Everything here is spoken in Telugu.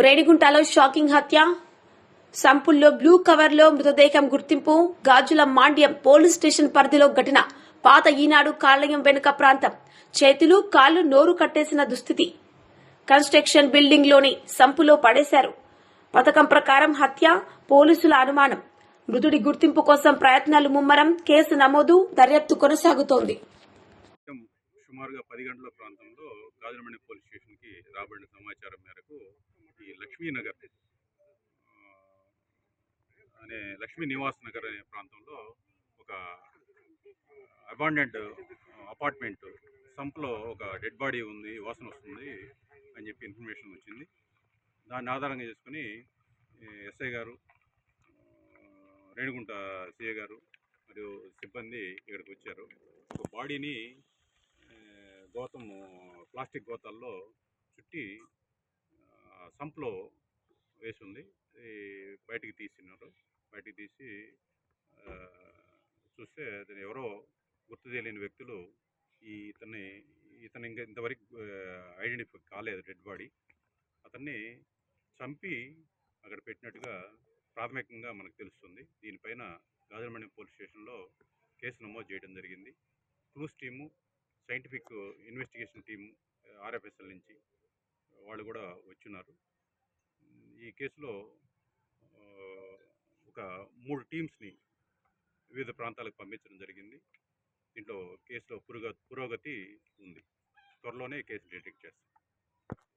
రేణిగుంటలో షాకింగ్ హత్య. సంపుల్లో బ్లూ కవర్లో మృతదేహం గుర్తింపు. గాజుల మాండ్యం పోలీస్ స్టేషన్ పరిధిలో ఘటన. పాత ఈనాడు కాళయం వెనుక ప్రాంతం. చేతులు కాళ్ళు నోరు కట్టేసిన దుస్థితి. కన్స్ట్రక్షన్ బిల్డింగ్లోని సంపులో పడేశారు. పథకం ప్రకారం హత్య పోలీసుల అనుమానం. మృతుడి గుర్తింపు కోసం ప్రయత్నాలు ముమ్మరం. కేసు నమోదు దర్యాప్తు కొనసాగుతోంది. సుమారుగా పది గంటల ప్రాంతంలో గాజులమణి పోలీస్ స్టేషన్కి రాబడిన సమాచారం మేరకు ఈ లక్ష్మీనగర్ అనే లక్ష్మీ నివాస్ నగర్ అనే ప్రాంతంలో ఒక అబాండెంట్ అపార్ట్మెంట్ సంప్లో ఒక డెడ్ బాడీ ఉంది వాసన వస్తుంది అని చెప్పి ఇన్ఫర్మేషన్ వచ్చింది. దాన్ని ఆధారంగా చేసుకుని ఎస్ఐ గారు రేణుగుంట సిఏ సిఐ గారు మరియు సిబ్బంది ఇక్కడికి వచ్చారు. ఒక బాడీని గోతము గోతం ప్లాస్టిక్ గోతాల్లో చుట్టి సంప్లో వేసి ఉంది ఈ బయటికి తీసినారు. బయటికి తీసి చూస్తే అతను ఎవరో గుర్తు తెలియని వ్యక్తులు ఈ ఇతన్ని ఇతను ఇంకా ఇంతవరకు ఐడెంటిఫై కాలేదు డెడ్ బాడీ. అతన్ని చంపి అక్కడ పెట్టినట్టుగా ప్రాథమికంగా మనకు తెలుస్తుంది. దీనిపైన గాజులమణి పోలీస్ స్టేషన్లో కేసు నమోదు చేయడం జరిగింది. Clues team scientific investigation team RFSL నుంచి వాళ్ళు కూడా వచ్చిన్నారు ఈ కేసులో ఒక మూడు టీమ్స్ని వివిధ ప్రాంతాలకు పంపించడం జరిగింది. దీంట్లో కేసులో పురోగ పురోగతి ఉంది. త్వరలోనే కేసు డిటెక్ట్ చేస్తాం.